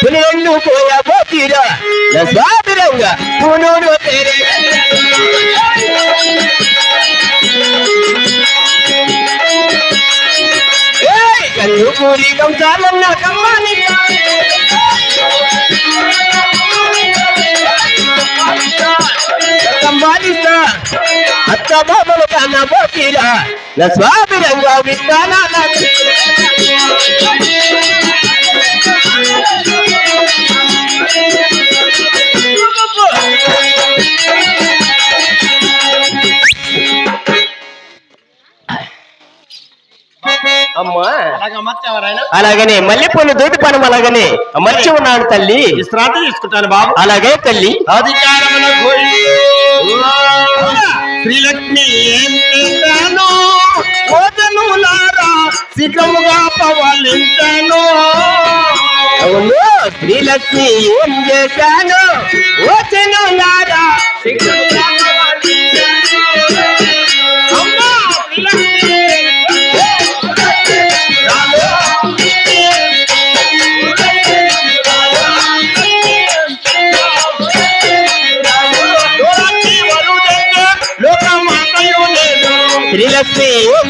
పిల్లలు పోయబోతీరా నా స్వామిరంగా పునూరు తెరే. కంసాలన్న కమ్మాని. సంపాదిస్తా అత్త బాబలు కన్న పోతీరా. నా స్వామిరంగా అలాగనే మల్లెపూలు దూటి పనం అలాగనే అమర్చి ఉన్నాడు తల్లి. విశ్రాంతి తీసుకుంటాను బాబు. అలాగే తల్లి. శ్రీలక్ష్మి ఏం చేశాను కోతనులారా శిఖముగా పవలించాను. అవును శ్రీలక్ష్మి ఏం చేశాను వచ్చను నారా అమ్మా శ్రీలక్ష్మి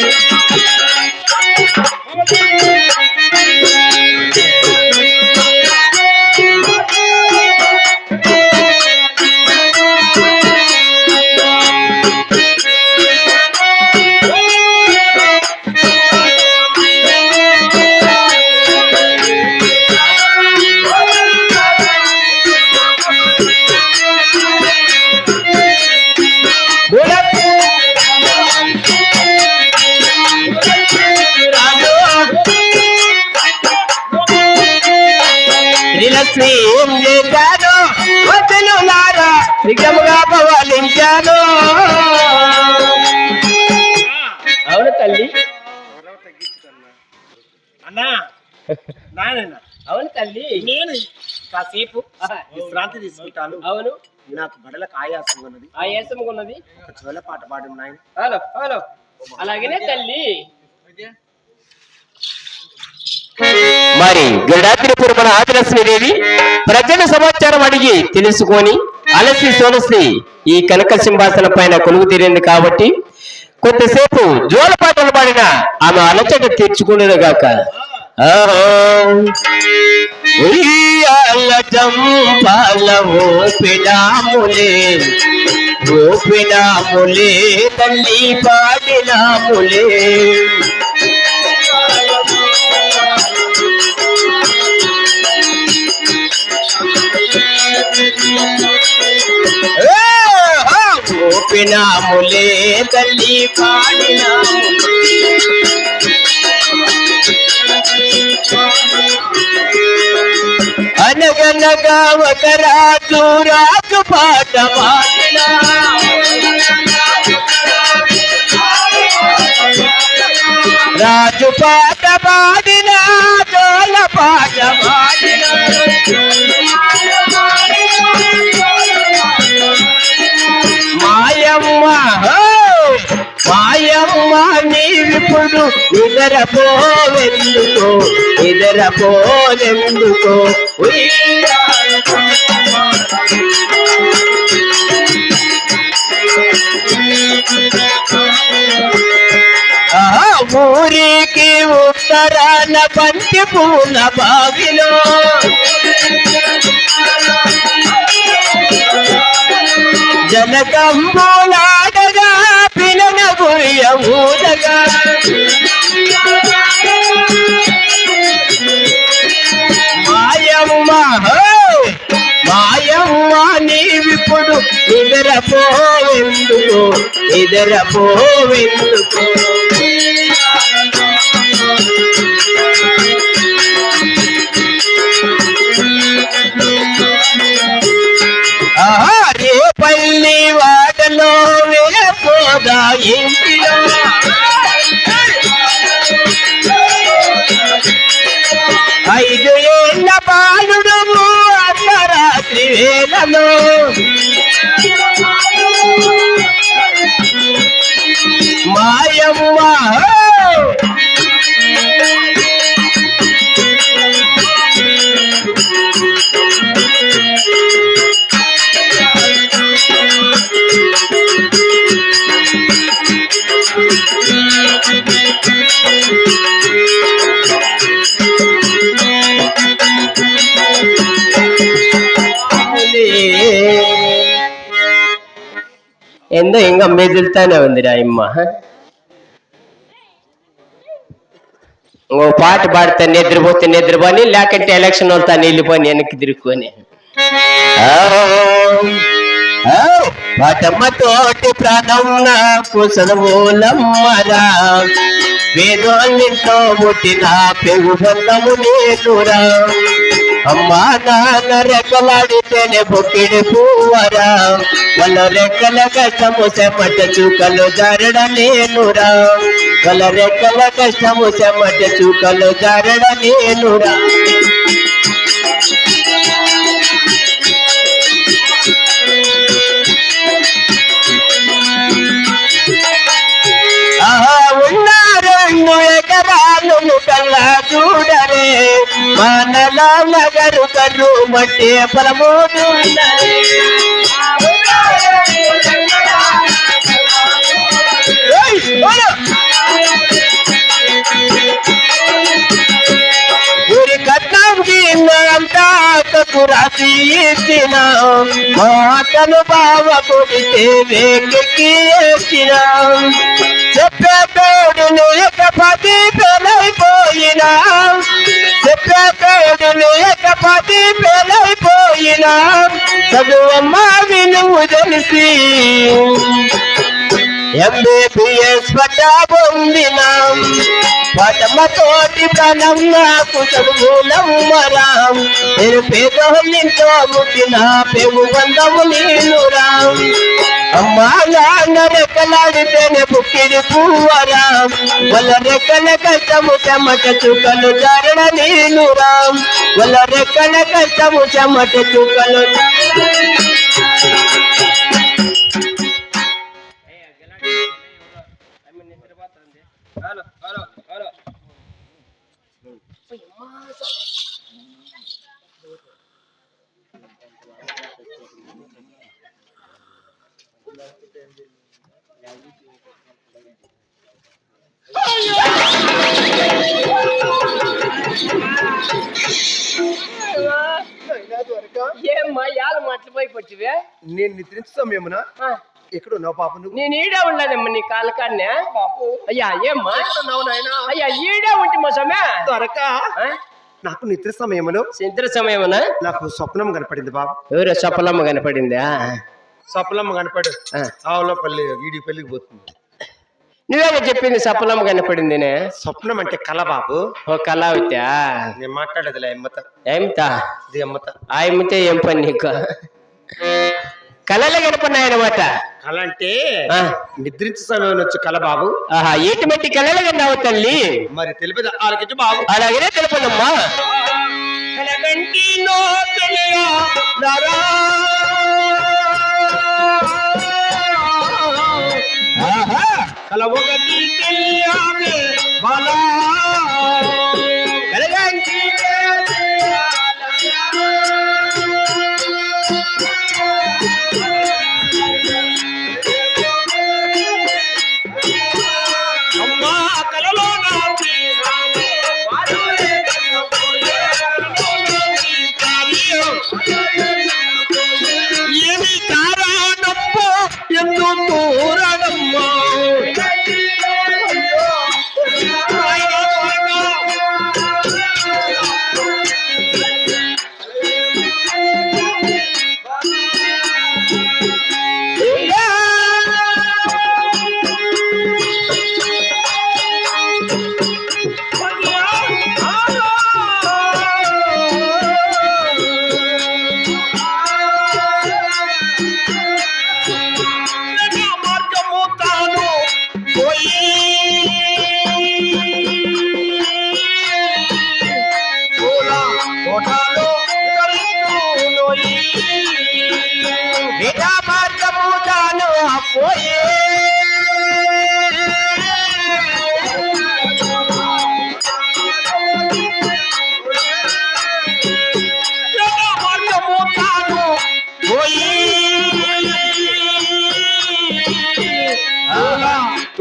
Gracias. ఏం చేశాను నారా విగ్రముగా పవాలించాను అవును తల్లి. అన్నా నాయన అవును తల్లి. నేను కాసేపు విశ్రాంతి తీసుకుంటాను. అవును. నాకు బడలకు ఆయాసం ఉన్నది. ఆ ఏసముకున్నది ఒక చోల పాట పాడు నాయన. హలో హలో అలాగనే తల్లి. మరి గరుడాద్రిపురం మన ఆదిలక్ష్మి దేవి ప్రజల సమాచారం అడిగి తెలుసుకొని అలసి సోలసి ఈ కనక సింహాసనం పైన కొలువు తీరింది కాబట్టి కొద్దిసేపు జోలపాటలు పాడిన ఆమె అలచట తీర్చుకునేదిగాక గాక ఓపినాములే తల్లి పాడినాములే. ఓపినాములే తల్లి పాడినాములే అనగనగా ఒక రాజు రాజు పాట పాడినా. రాజు పాట పాడినా జోల పాట పాడినా. మాయమ్మ మాయమ్మ నీవిప్పుడు నిద్రపోవెందుకో నిద్రపోనెందుకో ఉయ్యాల. ఆహా, ఊరికి ఉత్తరాన పంచి పూల బావిలో. జనకంబులాడగా పిలన గురియ ఊదగా. మాయమ్మ హో! మాయమ్మ నీవిప్పుడు నిద్రపోవెందుకు నిద్రపోవెందుకు Yeah. ఏందో ఇంకా మెదులుతానే ఉందిరా అమ్మ ఓ పాట పాడితే నిద్రపోతే నిద్రపోని లేకంటే ఎలక్షన్ వెళ్తా వెళ్ళిపోని వెనక్కి తిరుక్కొని పటమ్మ తోటి ప్రాణం నాకు సదమూలమ్మరా వేదోన్నింతో పుట్టిన పెగు బంధము నేనురా అమ్మా నాన్న రెక్కలాడితేనే బొక్కిడి పూవరా వాళ్ళ రెక్కల కష్టము చెమట చూకలు జారడ నేనురా. వాళ్ళ రెక్కల కష్టము చెమట చూకలు జారడ నేనురా. కల్లా చూడరే మనల నగరు కర్రు మట్టి పొలము చూడరే ఏయ్, ఓడు. ఊరి కట్నం পুরাছিলাম মহাকাল বাবা কবিতে রেখে গিয়েছিলাম। চেপে পড়লে কাপাতি পেলাই বইলাম চেপে পড়লে কাপাতি পেলাই বইলাম সব মামিন মুজলসি ఎంబీబీఎస్ పట్టా పొందిన. పటమతోటి ప్రాణం నాకు చదువులమ్మరా నేను పేదోళ్ళింతో ముట్టిన పెగు బంధము నీనురా అమ్మా నాన్న రెక్కలాడితేనే పుక్కిడి పువ్వరా. వాళ్ళ రెక్కల కష్టము చెమట చుక్కలు జారడ నీనురా వాళ్ళ రెక్కల కష్టము చెమట చుక్కలు ఏమ్మా యాల మాటలు పోయిపోచ్చివే నేను నిద్రించు సమయమున ఎక్కడ ఉన్నావు పాప నువ్వు? నేను ఈడే ఉండలేదమ్మా నీ కాలకాన్నే. అయ్యా ఏమ్మా? ఉన్నావు నాయనా? అయ్యా ఈడే ఉంటే మోసమే త్వరక నాకు నిద్ర సమయములో సింద్ర సమయమున? నాకు స్వప్నం కనపడింది బాబు ఎవరో సఫలమ్మ కనపడిందా? సప్పలమ్మ కనపడు ఆ. ఆవుల పల్లి ఈడి పెళ్ళికి పోతుంది. నువ్వేమో చెప్పింది సఫలమ్మ కనపడిందినే. స్వప్నం అంటే కల బాబు. ఓ కళావత్యా నేను మాట్లాడేదిలే అమ్మత ఏమితా? ఇది అమ్మత ఆయమ్మితే ఏం పని నీకు? కళలే కనపడినాయన్నమాట. కల అంటే ఆ. నిద్రించే సమయం వచ్చి కల బాబు. ఆహా ఎటువంటి కళలు కన్నావు తల్లి? మరి తెలిపేది ఆలకించి బాబు. అలాగనే తెలుపనమ్మా కలగంటిలో తెలియ నరా. కలవగతి తెలియాలి బలా.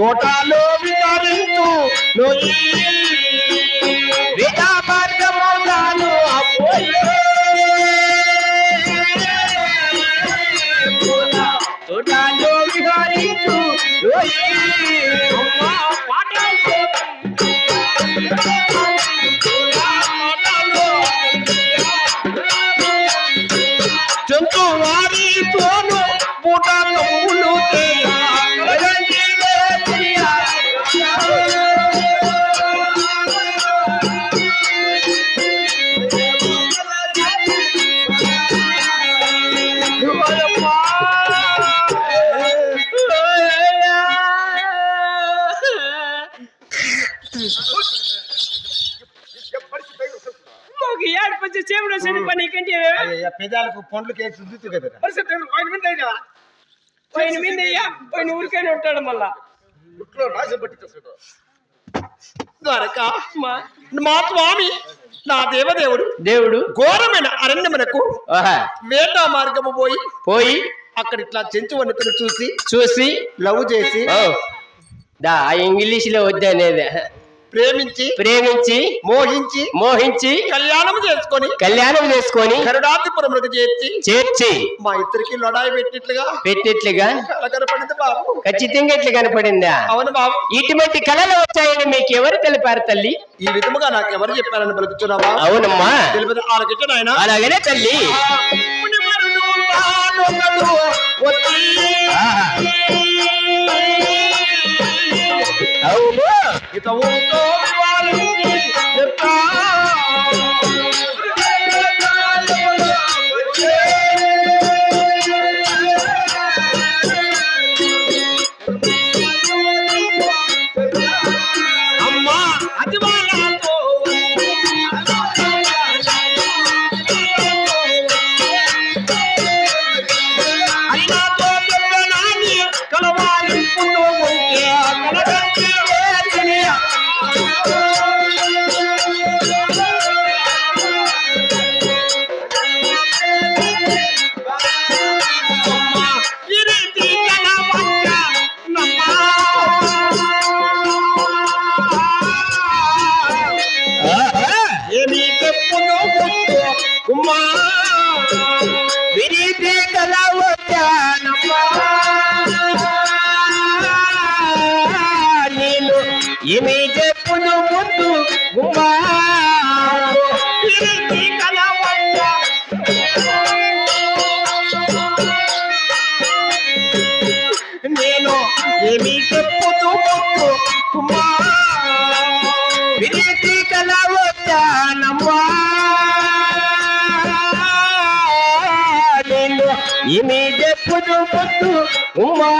తోటలో విహరించు వచ్చి చేపలు చెడు పని కంటే పెదాలకు పండ్లు కేసి రుద్దుతు కదా. పైన మీద అయినా? పైన మీద అయ్యా పైన ఊరికైనా ఉంటాడు మళ్ళా. ద్వారక మా మా స్వామి నా దేవదేవుడు దేవుడు. ఘోరమైన అరణ్యమునకు ఆహా వేట మార్గము పోయి పోయి అక్కడ ఇట్లా చెంచు వన్నికను చూసి చూసి లవ్ చేసి దా ఆ ఇంగ్లీష్లో వద్దనేది ప్రేమించి ప్రేమించి మోహించి మోహించి కళ్యాణం చేసుకొని కళ్యాణం చేసుకొని కరుడాధిపురములకు చేర్చి చేర్చి మా ఇద్దరికి లడాయి పెట్టినట్లుగా పెట్టినట్లుగా కలకరపడింది బాబు. ఖచ్చితంగా ఇట్లా కనపడిందా? అవును బాబు. ఇటువంటి కళలు వచ్చాయని మీకు ఎవరు తెలిపారు తల్లి? ఈ విధముగా నాకు ఎవరు చెప్పారని పలుకుతున్నావా అవునమ్మా. తెలిపి ఆలకించు నాయన. అలాగనే తల్లి? ఆహా. అవును అమ్మా కుమ్మా విరితే కలవచ్చానమ్మా నేను ఏమి చెప్పును ముందు గుమ్మా తిరిగి నేను ఏమి చెప్పుతూ మొక్కు కుమ్మా విరిచి కల వచ్చానమ్మా. నేను ఏమి చెప్పుతూ ఉమ్మా.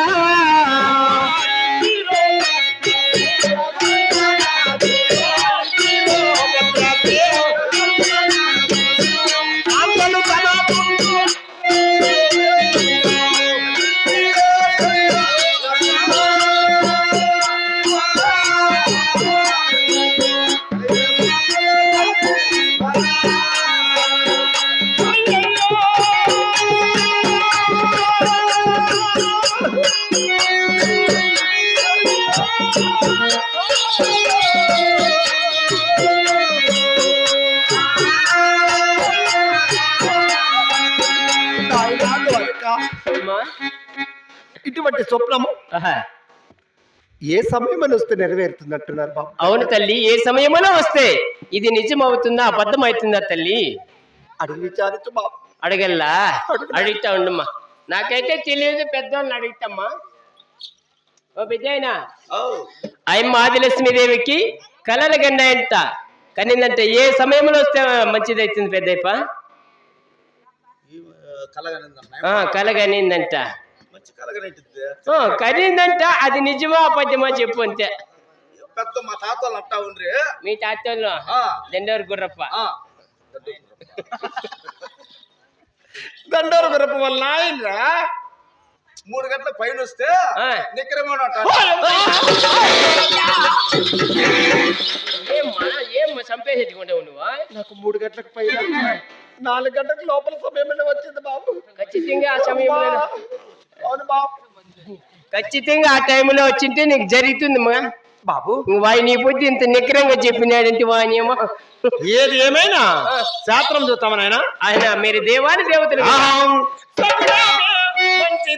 స్వప్నము. ఏ సమయం వస్తే నెరవేరుతున్నట్టున్నారు బాబు? అవును తల్లి ఏ సమయమైనా వస్తే ఇది నిజం అవుతుందా అబద్ధం అవుతుందా తల్లి? అడిగి విచారించు బాబు. అడగల్లా? అడుగుతా. ఉండమ్మా నాకైతే తెలియదు పెద్దవాళ్ళని అడుగుతామ్మా. ఓ బిడ్డాయినా అయ్యమ్మ ఆదిలక్ష్మీదేవికి కలల గండ ఎంత? కనిందంటే ఏ సమయంలో వస్తే మంచిది అవుతుంది పెద్దయ్యప్ప కలగనిందంట. కనిందంట అది నిజమా అబద్ధమా చెప్పు అంతే. పెద్ద మా తాతలు అట్టా ఉండ్రి. మీ తాతల్లో ఆ, దండవరు గుర్రప్ప. దండోరు గురప వల్ల ఆయనరా మూడు గంటల పైన వస్తే ఆ. నిక్కరేమో ఏమ్మా నువ్వు నాకు మూడు గంటలకు పైన. నాలుగు గంటలకు లోపల సమయమైనా వచ్చింది బాబు? ఖచ్చితంగా ఆ సమయంలో ఖచ్చితంగా ఆ టైంలో వచ్చింటే నీకు జరుగుతుంది మా. బాబు. వాయి నీ బుద్ధి ఇంత నికరంగా చెప్పినాడంటే వాని ఏమో. ఏది ఏమైనా? శాస్త్రం చూస్తామా నాయన? ఆయన మీరు దేవాని దేవతలు. మంచి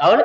వెనక అవును